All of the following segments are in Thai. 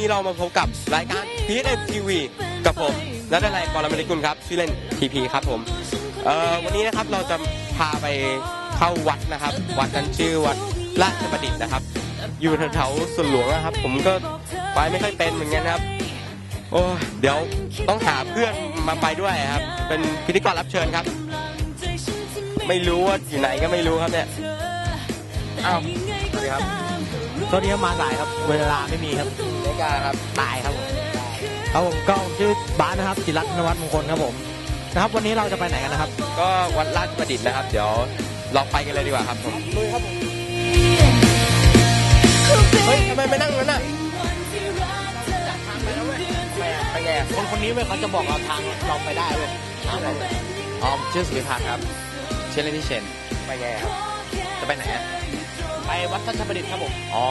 ี้เรามาพบกับรายการ PSM TV กับผมนัทนายกรมณิกุลครับชื่อเล่น PP ครับผมเอ่อวันนี้นะครับเราจะพาไปเข้าวัดนะครับ วัดนั้นชื่อวัดราชประดิษฐ์นะครับ อยู่แถวๆสวนหลวงนะครับ ผมก็ไปไม่ค่อยเป็นเหมือนกันครับ โอ้เดี๋ยวต้องหาเพื่อนมาไปด้วยครับ เป็นพิธีกรรับเชิญครับ ไม่รู้ว่าอยู่ไหนก็ไม่รู้ครับเนี่ยอ้าวสวัสดีครับ ตอนนี้มาสายครับ เวลาไม่มีครับเอกาครับ ตายครับผมครับผมก็ผมชื่อบาสนะครับจิรัตน์นวัฒน์มงคลครับผมนะครับ วันนี้เราจะไปไหนกันนะครับ ก็วัดราชประดิษฐ์นะครับ เดี๋ยวลองไปกันเลยดีกว่าครับผมเฮ้ยทำไมไม่นั่งนั้นน่ะไปไงอะคนคนนี้เว้ยเขาจะบอกเราทางเราไปได้เว้ยถามเราเลยอ๋อผมชื่อสุริพัฒน์ครับชื่อเล่นที่เชนไปไงอะครับจะไปไหนอะ ไปวัดราชประดิษฐ์ครับผมอ๋อ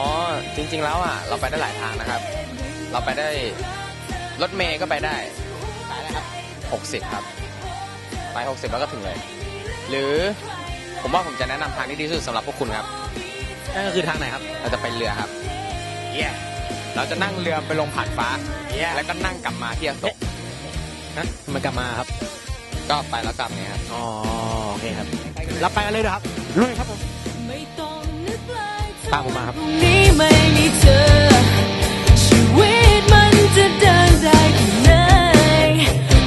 จริง ๆ แล้วอะเราไปได้หลายทางนะครับ เราไปได้รถเมย์ก็ไปได้ไปแล้วครับ60 ครับ ไป 60 แล้วก็ถึงเลย หรือผมว่าผมจะแนะนำทางที่ดีที่สุดสำหรับพวกคุณครับ นั่นก็คือทางไหนครับ เราจะไปเรือครับ เยี่ย เราจะนั่งเรือไปลงผ่านฟ้าเยี่ยแล้วก็นั่งกลับมาที่อโศกนะมันกลับมาครับ ก็ไปแล้วกลับเนี่ยครับ อ๋อโอเคครับเราไปกันเลยเด้อครับลุยครับผม ตามผมมาครับนี้ไม่มีเธอ ชีวิตมันจะเดินได้แค่ไหน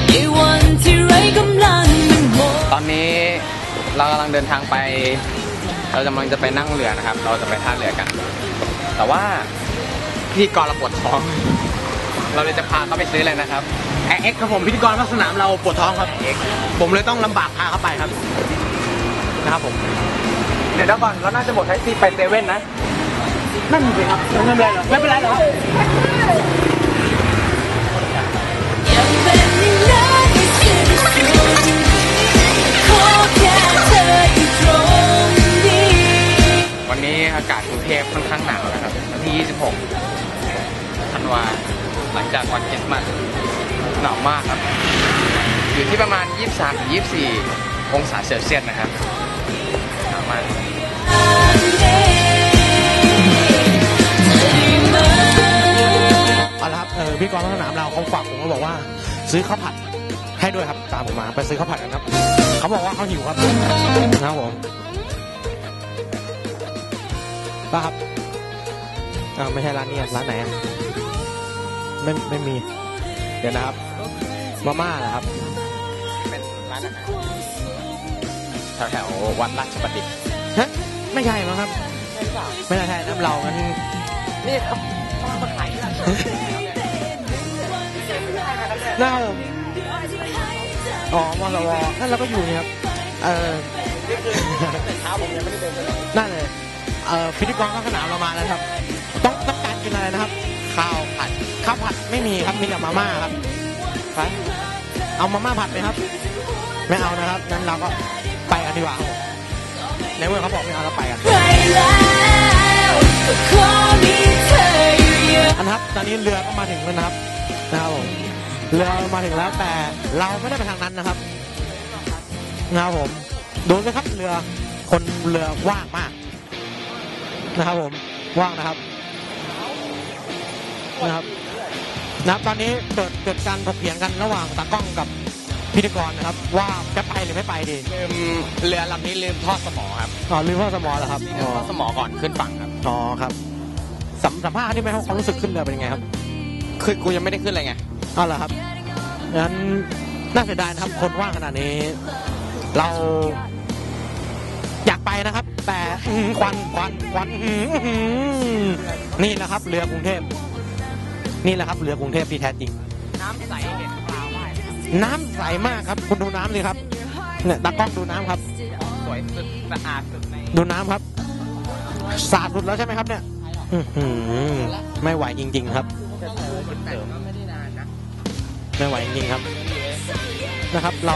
ในวันที่ไร้กำลังมันหมดตอนนี้เรากำลังเดินทางไป เรากำลังจะไปนั่งเรือนะครับ เราจะไปท่าเรือกัน แต่ว่าพิธีกรเราปวดท้อง เราเลยจะพาเขาไปซื้อเลยนะครับแอร์เอ็กซ์ครับผมพิธีกรภาคสนามเราปวดท้องครับ ผมเลยต้องลำบากพาเขาไปครับ นะครับผม เดี๋ยวก่อนเราน่าจะบอกแท็กซี่ไปเซเว่นนะ นั่นสิครับไม่เป็นไรหรอกไม่เป็นไรหรอกยังเป็นอย่างนั้นไม่สิ้นสุดขอแค่เธออยู่ตรงนี้วันนี้อากาศกรุงเทพค่อนข้างหนาวนะครับวันที่ 26 ธันวาหลังจากวันคริสต์มาสหนาวมากครับ อยู่ที่ประมาณ 23-24 องศาเซลเซียสนะครับหนาวมาก เอาละครับเออพิธีกรภาคสนามเราเขาฝากผมมาบอกว่า ซื้อข้าวผัดให้ด้วยครับตามผมมาไปซื้อข้าวผัดกันครับ เขาบอกว่าเขาหิวครับนะครับผมป้าครับอ่าไม่ใช่ร้านนี้อะร้านไหนอะไม่ไม่มี เดี๋ยวนะครับมาม่าเหรอครับ เป็นร้านอาหารแถวๆวัดราชประดิษฐ์ฮะ ไม่ใช่มั้งครับ ไม่น่าใช่น้ำเรางั้นนี่ครับมาขายที่ร้านหน้าผมอ๋อมสวนั่นเราก็อยู่นี่ครับ เออเช้าผมยังไม่ได้เดินไปนั่นเลยเอ่อพิธีกรข้างสนามเรามาแล้วครับ ต้องต้องการกินอะไรนะครับ ข้าวผัด ข้าวผัดไม่มีครับ มีแต่มาม่าครับไปเอามาม่าผัดไหมครับ ไม่เอานะครับ งั้นเราก็ไปกันดีกว่าครับผม ในเมื่อเขาบอกไม่เอาเราไปกันใครแล้วก็ขอมีเธออยู่เยอะอันนะครับตอนนี้เรือก็มาถึงแล้วนะครับนะครับผมเรือมาถึงแล้วแต่เราไม่ได้ไปทางนั้นนะครับนะครับผมดูสิครับเรือคนเรือว่างมาก นะครับผมว่างนะครับนะครับนะครับตอนนี้เกิดเกิดการถกเถียงกันระหว่างตากล้องกับ พิธีกรนะครับ ว่าจะไปหรือไม่ไปดีลืมเรือลำนี้ลืมทอดสมอครับอ๋อลืมพ่อสมอเหรอครับลืมทอดสมอก่อนขึ้นฝั่งครับอ๋อครับสัมสัมภาษณ์ที่ไหมครับความรู้สึกขึ้นเรือเป็นยังไงครับคือกูยังไม่ได้ขึ้นเลยไงเอาเหรอครับงั้นน่าเสียดายนะครับคนว่างขนาดนี้ เรา อยากไปนะครับ แต่อื้อหือควันควันควันอื้อหือนี่แหละครับ เรือกรุงเทพนี่แหละครับเรือกรุงเทพที่แท้จริงน้ำใสเห็นปลาว่าย น้ำใสมากครับ คุณดูน้ำสิครับเนี่ยตากล้องดูน้ำครับ สวยสุดสะอาดสุดในดูน้ำครับสาดสุดแล้วใช่ไหมครับเนี่ยอื้อหือไม่ไหวจริง ๆ ครับ แต่ก็ไม่ได้นานนะไม่ไหวจริงๆครับ นะครับ เรา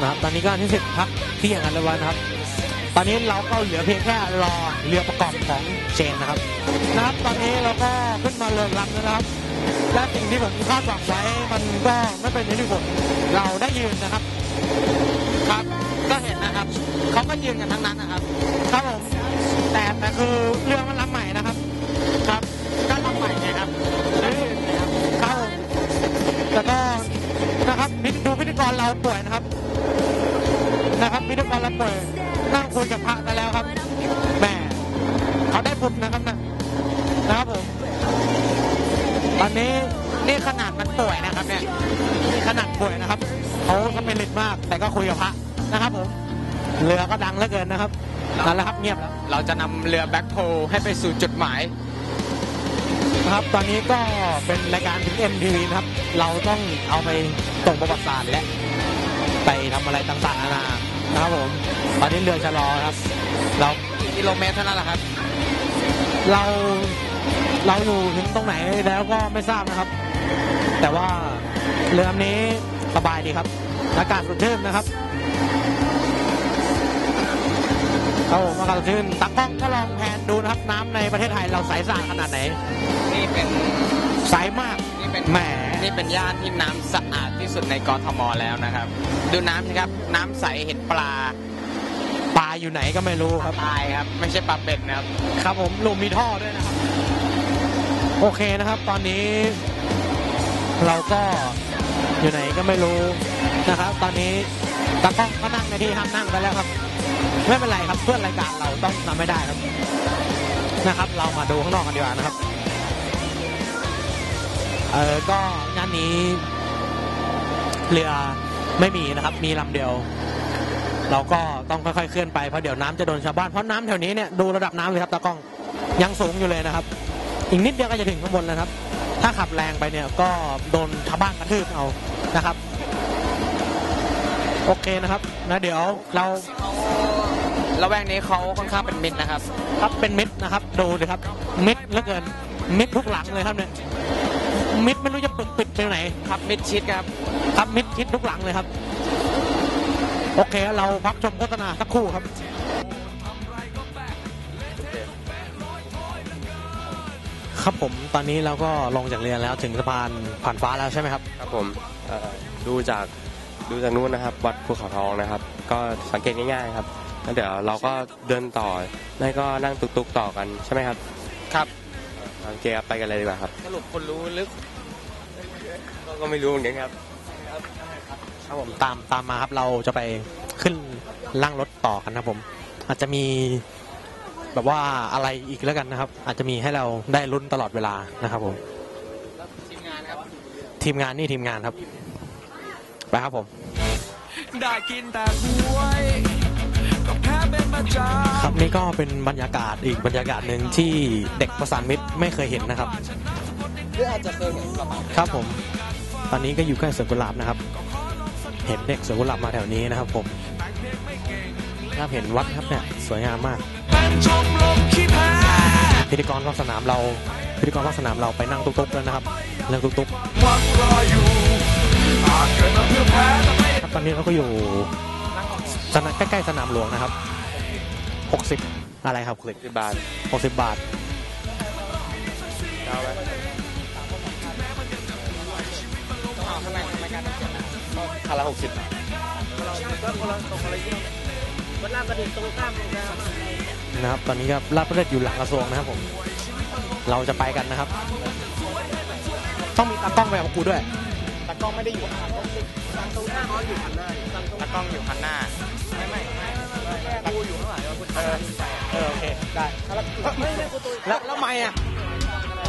นะครับตอนนี้ก็ที่สิบพักเที่ยงกันแล้วนะครับ ตอนนี้เราก็เหลือเพียงแค่รอเรือประกอบของเชนนะครับนะครับตอนนี้เราก็ขึ้นมาเรือลำแล้วนะครับ และสิ่งที่ผมคาดหวังไว้มันก็ไม่เป็นอย่างที่ผมเราได้ยืนนะครับ ครับก็เห็นนะครับเขาก็ยืนกันทั้งนั้นนะครับครับผมแต่แต่คือเรือมันลำใหม่นะครับ ครับก็ลำใหม่ไงครับเออครับผมแล้วก็นะครับดูพิธีกรเราป่วยนะครับ นะครับพิธีกรเราป่วย นั่งคุยกับพระไปแล้วครับแหม่เขาได้บุญนะครับนะนะครับผมตอนนี้นี่ขนาดมันป่วยนะครับเนี่ยนี่ขนาดป่วยนะครับเขาสเปริตมาก แต่ก็คุยกับพระนะครับผมเรือก็ดังเหลือเกินนะครับนั่นแหละครับเงียบแล้วเราจะนำเรือแบ็คโพลให้ไปสู่จุดหมายนะครับตอนนี้ก็เป็นรายการถึง MTV นะครับ เราต้องเอาไปส่งประวัติศาสตร์และไปทำอะไรต่างๆนานา นะครับผมตอนนี้เรือชะลอครับ เรากิโลเมตรเท่านั้นแหละครับ เราเราอยู่ถึงตรงไหนแล้วก็ไม่ทราบนะครับ แต่ว่าเรือลำนี้สบายดีครับ อากาศสดชื่นนะครับครับผมอากาศสดชื่นตักกล้องก็ลองแพนดูนะครับ น้ำในประเทศไทยเราใสสะอาดขนาดไหน นี่เป็นใสมากนี่เป็น แหม นี่เป็นย่านที่น้ำสะอาดที่สุดในกรทมแล้วนะครับ ดูน้ำสิครับ น้ำใสเห็นปลา ปลาอยู่ไหนก็ไม่รู้ครับตายครับ ไม่ใช่ปลาเป็ดนะครับ ครับผมลุมมีท่อด้วยนะครับ โอเคนะครับ ตอนนี้ เราก็อยู่ไหนก็ไม่รู้นะครับ ตอนนี้ตากล้องก็นั่งในที่ห้ามนั่งไปแล้วครับ ไม่เป็นไรครับเพื่อนรายการเราต้องทำไม่ได้ครับนะครับ เรามาดูข้างนอกกันดีกว่านะครับ เออก็งานนี้เรือไม่มีนะครับ มีลำเดียว เราก็ต้องค่อยๆเคลื่อนไปเพราะเดี๋ยวน้ำจะโดนชาวบ้านเพราะน้ำแถวนี้เนี่ยดูระดับน้ำเลยครับตากล้องยังสูงอยู่เลยนะครับ อีกนิดเดียวก็จะถึงข้างบนแล้วครับ ถ้าขับแรงไปเนี่ยก็โดนชาวบ้านกระทืบเอานะครับ โอเคนะครับนะเดี๋ยวเราละแวกนี้เขาค่อนข้างเป็นมิตรนะครับ ครับเป็นมิดนะครับ ดูดิครับมิดเหลือเกินมิดทุกหลังเลยครับเนี่ย มิดไม่รู้จะปิดปิดไปไหนครับมิดชิดครับครับมิดคิดทุกหลังเลยครับ โอเค เราพักชมโฆษณาสักครู่ครับครับผมตอนนี้เราก็ลงจากเรือแล้วถึงสะพานผ่านฟ้าแล้วใช่ไหมครับ ครับผมเอ่อดูจากดูจากนู้นนะครับ วัดภูเขาทองนะครับ ก็สังเกตง่ายๆครับแล้วเดี๋ยวเราก็เดินต่อไม่ก็นั่งตุกๆต่อกันใช่ไหมครับ ครับ โอเคครับไปกันเลยดีกว่าครับสรุปคนรู้ลึกก็ก็ไม่รู้เหมือนกันครับครับผมตามตามมาครับเราจะไปขึ้นล่างรถต่อกันนะครับผม อาจจะมีแบบว่าอะไรอีกแล้วกันนะครับ อาจจะมีให้เราได้ลุ้นตลอดเวลานะครับผมทีมงานครับทีมงานนี่ทีมงานครับไปครับผม ได้กินแต่หวย ครับนี่ก็เป็นบรรยากาศอีกบรรยากาศหนึ่งที่เด็กประสานมิตรไม่เคยเห็นนะครับหรืออาจจะเคยเห็นประมาณครับผม ตอนนี้ก็อยู่ใกล้สวนกุหลาบนะครับ เห็นเด็กสวนกุหลาบมาแถวนี้นะครับผมครับเห็นวัดครับเนี่ยสวยงามมากพิธีกรรอบสนามเราพิธีกรรอบสนามเราไปนั่งตุ๊กๆแล้วนะครับนั่งตุ๊กหวังรออยู่อาจเกิดมาเพื่อแพ้แต่ไม่ๆครับตอนนี้เราก็อยู่สนามใกล้ๆสนามหลวงนะครับ 60 อะไรครับสิบบาท60 บาท เอาไหมทำไมทำไมการเขียนนะคันละหกสิบนะครับ ตอนนี้ก็ลาดประเทศอยู่หลังกระทรวงนะครับผม เราจะไปกันนะครับ ต้องมีตากล้องไปกับกูด้วย ตากล้องไม่ได้อยู่ข้างหน้าตรงหน้าเขาอยู่ข้างหน้าตากล้องอยู่ข้างหน้า เออเออโอเคได้แล้วแล้วไม่อะ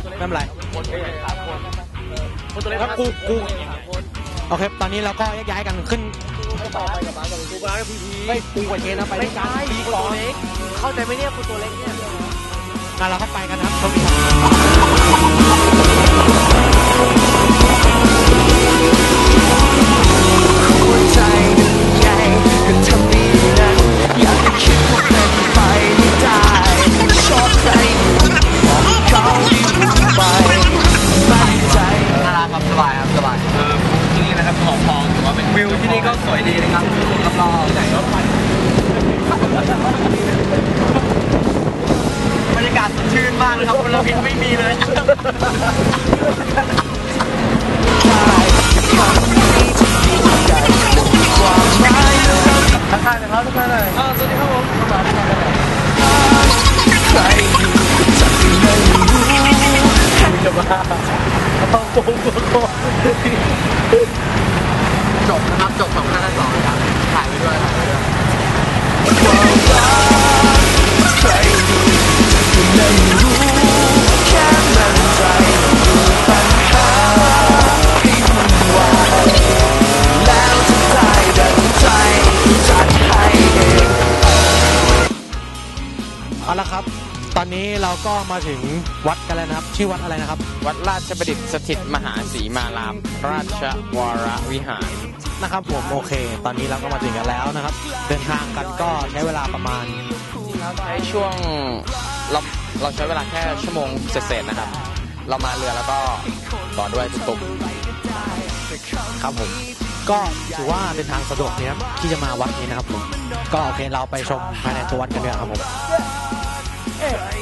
ไม่เป็นไรคนไม่เห็นสามคนแล้วกูกูโอเคตอนนี้เราก็แยกย้ายกันขึ้นต่อไปกับมากับกูร้านพีพีไม่กูกับเชนนะไปด้วยกันปีก่อนเข้าใจไหมเนี่ยกูตัวเล็กเนี่ยงั้นเราก็ไปกันนะครับ ราพินไม่มีเลยทักทายนะครับทุกท่านเลยสวัสดีครับผมมาทัายกันยจบนะครับ จบสองห้าสองครับถ่ายไปด้วยถ่ายไปด้วย นนี้เราก็มาถึงวัดกันแล้วนะครับ ชื่อวัดอะไรนะครับ วัดราชประดิษฐ์สถิตมหาศรีมาราม ราชวรวิหาร นะครับผมโอเค ตอนนี้เราก็มาถึงกันแล้วนะครับ เดินทางกันก็ใช้เวลาประมาณใช้ช่วงเราเราใช้เวลาแค่ชั่วโมงเศษๆนะครับ เรามาเรือแล้วก็ต่อด้วยตุ๊กครับผมก็ถือว่าเดินทางสะดวกนะครับที่จะมาวัดนี้นะครับผมก็โอเคเราไปชมภายในตัววัดกันเลยครับผม Hey.